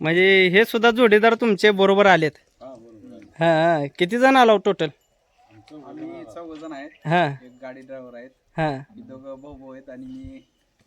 म्हणजे हे सुद्धा जोडीदार तुमचे बरोबर आलेत. हा बरोबर आहे. हा किती जण आला टोटल आम्ही चौघ जण आहेत. हा. एक गाडी ड्रायव्हर आहेत. हा. ही दोघं भाऊ भाऊ आहेत आणि मी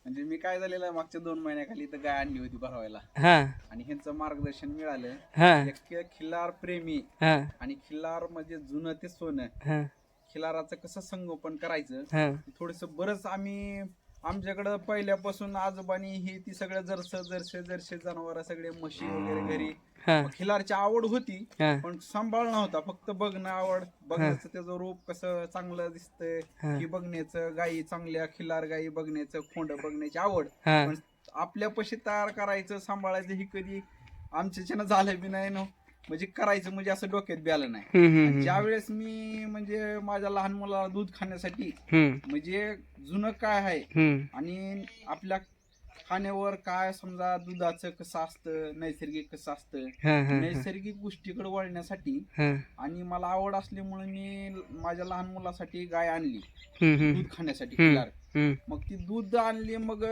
म्हणजे मी काय झालेलं आहे मागच्या दोन महिन्याखाली इथं गाय आणली होती भरवायला. हा. आणि ह्यांचं मार्गदर्शन मिळालं. हा. एक खिल्लार प्रेमी हा. आणि खिल्लार म्हणजे जुनं ते सोनं. हा. खिलाराचं कसं संगोपन करायचं हा. थोडस बरंच आम्ही आमच्याकडं पहिल्यापासून आजोबानी ही ती सगळं जरस जरसे जरसे जनावर सगळे म्हशी वगैरे घरी. हा. खिलारची आवड होती हा. पण सांभाळ नव्हता फक्त बघणं आवड. बघण्याचं त्याचं रूप कसं चांगलं दिसतंय हा. की बघण्याचं गायी चांगल्या खिलार गायी बघण्याचं खोंड बघण्याची आवड. हा. पण आपल्या पशी तयार करायचं सांभाळायचं ही कधी आमच्याच्यानं झालं बी नाही ना. म्हणजे करायचं म्हणजे असं डोक्यात बी आलं नाही. ज्या वेळेस मी म्हणजे माझ्या लहान मुलाला दूध खाण्यासाठी म्हणजे जुनं काय आहे आणि आपल्या खाण्यावर काय समजा दुधाचं कसं असतं नैसर्गिक कसं असतं नैसर्गिक गोष्टीकडे वळण्यासाठी आणि मला आवड असल्यामुळे मी माझ्या लहान मुलासाठी गाय आणली. दूध खाण्यासाठी मग ती दूध आणली मग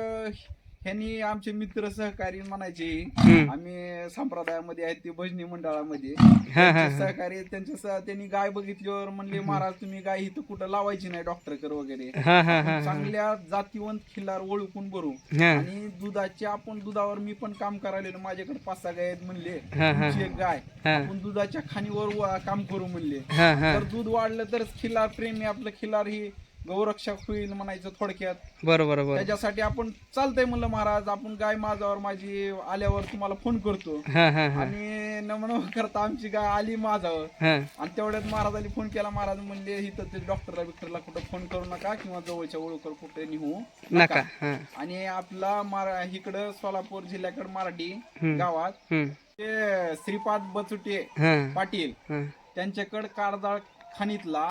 ह्यांनी आमचे मित्र सहकारी म्हणायचे हम्म. आम्ही संप्रदायामध्ये आहेत ते भजनी मंडळामध्ये हा, हा, हा. सहकारी त्यांच्या सह- त्यांनी गाय बघितल्यावर म्हणले महाराज तुम्ही गाय इथं कुठं लावायची नाही डॉक्टरकर वगैरे हा, हा, हा, हा. चांगल्या जातीवंत खिल्लार ओळखून भरू हा, आणि दुधाचे आपण दुधावर मी पण काम करायला माझ्याकडे पाच सहा गाय आहेत म्हणले हा, हा. तुमची एक गाय हा. आपण दुधाच्या खाणीवर वा- काम करू म्हणले हा, हा. तर दूध वाढलं तर खिलार प्रेमी आपलं खिलार ही गौरक्षक होईल म्हणायचं थोडक्यात. बरोबर बरोबर. त्याच्यासाठी आपण चालतंय म्हणलं महाराज आपण गाय माझ्यावर माझी आल्यावर तुम्हाला फोन करतो. हा हा हा. आणि नमन करता आमची गाय आली माझ्यावर. हा. आणि तेवढ्यात महाराजांनी फोन केला महाराज म्हणले इथं ते डॉक्टरला बिक्टरला कुठं फोन करू नका किंवा जवळच्या ओळखर कुठे निघू नका. हा. आणि आपला मारा इकडं सोलापूर जिल्ह्याकडे मराठी हम्म. गावात हम्म, ते श्रीपाद बचुटे हा. पाटील हा. त्यांच्याकडे कारदाळ खाणीतला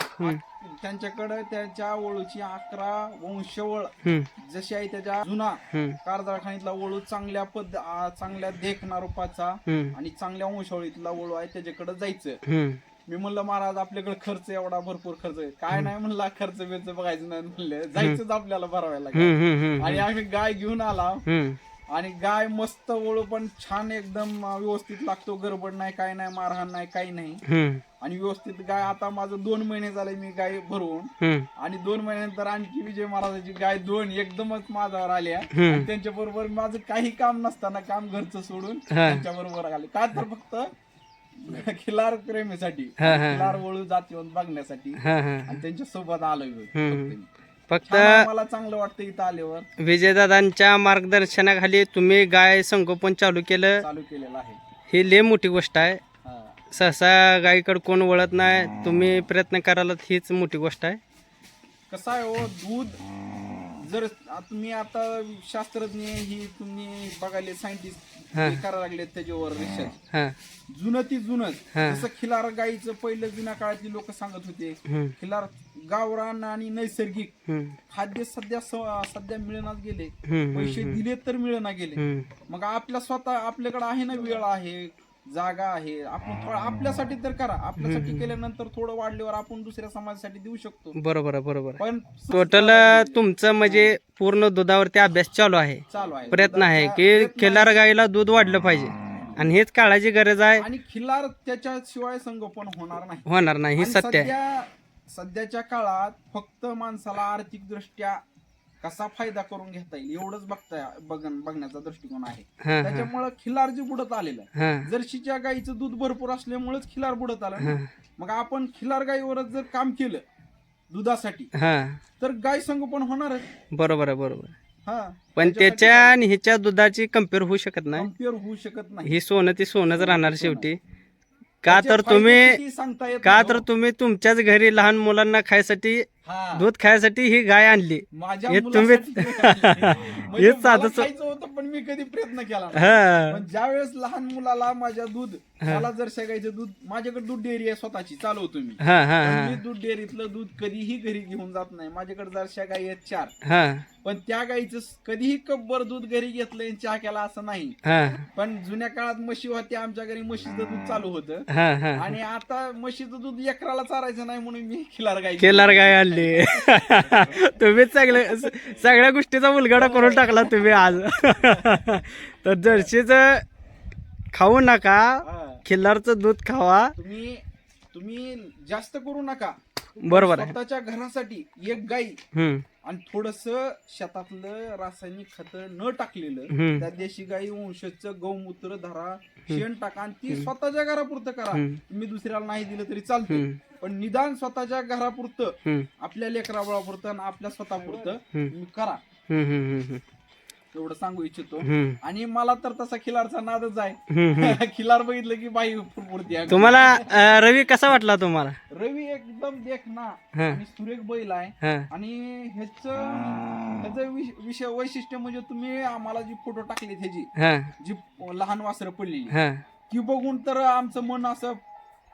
त्यांच्याकडे त्याच्या ओळूची अकरा वंशवळ. जशी आहे त्याच्या जुना कारदाळ खाणीतला ओळू चांगल्या पद चांगल्या देखना रूपाचा आणि चांगल्या वंशावळीतला ओळू आहे त्याच्याकडे जायचं. मी म्हणलं महाराज आपल्याकडे खर्च एवढा भरपूर खर्च आहे. काय नाही म्हणला खर्च बिर्च बघायचं नाही म्हणलं. जायचंच आपल्याला भरवायला आणि आम्ही गाय घेऊन आला. आणि गाय मस्त ओळू पण छान एकदम व्यवस्थित लागतो गडबड नाही काय नाही मारहाण नाही काही नाही आणि व्यवस्थित गाय आता माझं दोन महिने झाले मी गाय भरवून. आणि दोन महिन्यानंतर आणखी विजय महाराजाची गाय दोन एकदमच माझ्यावर आल्या. त्यांच्या बरोबर माझं काही काम नसताना काम घरचं सोडून. त्यांच्या बरोबर आले का तर फक्त खिलार प्रेमीसाठी. खिलार वळू जातीवंत बघण्यासाठी आणि त्यांच्यासोबत आलोय. हम्म. फक्त मला चांगलं वाटतं इथं आल्यावर. विजयदादांच्या मार्गदर्शनाखाली तुम्ही गाय संगोपन चालू केलं. चालू केलेलं आहे. ही लय मोठी गोष्ट आहे. हा. सहसा गायीकडे कोण वळत नाही तुम्ही प्रयत्न कराल हीच मोठी गोष्ट आहे. कसं आहे हो दूध जर आ- तुम्ही आता शास्त्रज्ञ ही तुम्ही बघायले सायंटिस्ट हा. करायला लागले त्याच्यावर रिसर्च हा. जुनं ती जुनच. हा. जसं खिलार गाईचं पहिलं जुन्या काळातली लोक सांगत होते हम्म, खिलार गावरान आणि नैसर्गिक खाद्य सध्या स- सध्या मिळणार गेले. पैसे दिले तर मिळणार गेले. मग आपल्या स्वतः आपल्याकडे आहे ना वेळ आहे जागा आहे. आपण थोडं आपल्यासाठी तर करा. आपल्यासाठी केल्यानंतर थोडं वाढल्यावर आपण दुसऱ्या समाजासाठी देऊ शकतो. बरोबर आहे बरोबर आहे. पण टोटल तुमचं म्हणजे पूर्ण दुधावरती अभ्यास चालू आहे. चालू आहे. प्रयत्न आहे की खिलार गाईला दूध वाढलं पाहिजे. आणि हेच काळाची गरज आहे. आणि खिलार त्याच्याशिवाय संगोपन होणार नाही. होणार नाही हे आणि सत्य आहे. सध्या सध्याच्या काळात फक्त माणसाला आर्थिक दृष्ट्या कसा फायदा करून घेता येईल एवढंच बघता बघ बघण्याचा दृष्टिकोन आहे. हा हा. त्याच्यामुळे खिलार जे बुडत आलेलं आहे हा. जर्शीच्या गाईचं दूध भरपूर असल्यामुळेच खिलार बुडत आलं ना. हा. मग आपण खिलार गाईवरच जर काम केलं दुधासाठी हा. तर गाय संगोपन होणारच बरोबर आहे बरोबर आहे. हा. पण त्याच्या आणि ह्याच्या दुधाची कंपेअर होऊ शकत नाही. कंपेअर होऊ शकत नाही. ही सोनं ती सोनच राहणार शेवटी. का त्याचे तर तुम्ही किती सांगता येत का नाही तर हो. तुम्ही तुमच्याच घरी लहान मुलांना खायसाठी. दूध खायसाठी ही गाय आणली. माझ्या हे तुम्ही-. म्हणजे हे मला साधं सो- खायचं होतं पण मी कधी प्रयत्न केला नाही. हा. पण ज्या वेळेस लहान मुलाला माझ्या दूध मला जर शेगायचं दूध माझ्याकडे दूध डेअरी आहे स्वतःची चालवतो मी हा हा पण हा. मी दूध डेअरीतलं दूध कधीही घरी घेऊन जात नाही. माझ्याकडे जरशा गाई आहेत चार. हा. पण त्या गाईचं कधीही कपभर दूध घरी घेतलं आणि चहा केला असं नाही. हा. पण जुन्या काळात म्हशी होत्या आमच्या घरी म्हशीचं दूध चालू होतं. हा हा. आणि आता म्हशीचं दूध एकराला चारायचं नाही म्हणून मी खिलार गाई केलार गाय आणली. तुम्ही सगळे सगळ्या गोष्टीचा उलगडा करून टाकला तुम्ही आज. तर जर्शीच खाऊ नका. खिल्लारचं दूध खावा. तुम्ही तुम्ही जास्त करू नका. बरोबर आहे. स्वतःच्या घरासाठी एक गाई हम्म, आणि थोडस शेतातलं रासायनिक खत न टाकलेलं हम्म, त्या देशी गाई वंशजचं गौमूत्र धरा शेण टाका आणि ती स्वतःच्या घरापुरतं करा. हम्म, तुम्ही दुसऱ्याला नाही दिलं तरी चालतं हम्म, पण निदान स्वतःच्या घरापुरतं हम्म, आपल्या लेकराबळापुरतं आणि आपल्या स्वतःपुरतं हम्म. तुम्ही करा. हम्म, हम्म, हम्म, एवढं सांगू इच्छितो. हम्म, आणि मला तर तसा खिलारचा नादच आहे. हम्म. खिलार बघितलं की बाई पुरती आहे. तुम्हाला अं, रवी कसा वाटला तुम्हाला? रवी एकदम देखना हा. आणि सुरेख बैल आहे. हा. आणि ह्याच ह्याचं विषय वैशिष्ट्य म्हणजे तुम्ही आम्हाला जी फोटो टाकले ह्याची हा. जी लहान वासरं पडलेली. हा. ती बघून तर आमचं मन असं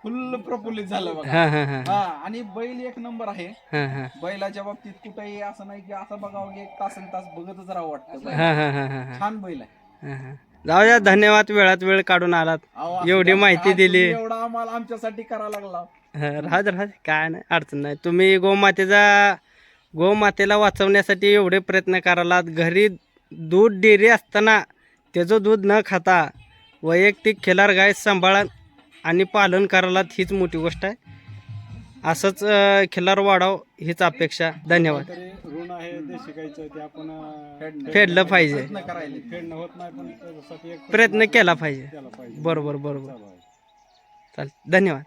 फुल प्रफुल्लित झालं बघा. हा हा हा. हा आणि बैल एक नंबर आहे. हा हा. बैलाच्या बाबतीत कुठेही असं नाही की असं बघावं की एक तासन तास बघतच राहावं वाटतं. बैल. हा हा हा हा हा. छान बैल आहे. हा. जाऊ द्या धन्यवाद. वेळात वेळ काढून आलात. अहो, असं एवढी माहिती आज दिली. एवढा आम्हाला आमच्यासाठी करायला लागला. राहू दे राहू दे काय नाही अडचण नाही. तुम्ही गोमातेचा गोमातेला वाचवण्यासाठी एवढे प्रयत्न करालात. घरी दूध डेअरी असताना त्याचं दूध न खाता वैयक्तिक खिलार गाय सांभाळा आणि पालन करालात हीच मोठी गोष्ट आहे. असंच अं, खिलार वाढाव हीच अपेक्षा. धन्यवाद. तरी ऋण आहे देशी गाईचं ते आपण अं, फेडणं. फेडलं पाहिजे. प्रयत्न करायला. फेडणं होत नाही पण त्याच्यासाठी एक प्रयत्न केला पाहिजे. केला पाहिजे. बरोबर बरोबर. चालेल. धन्यवाद.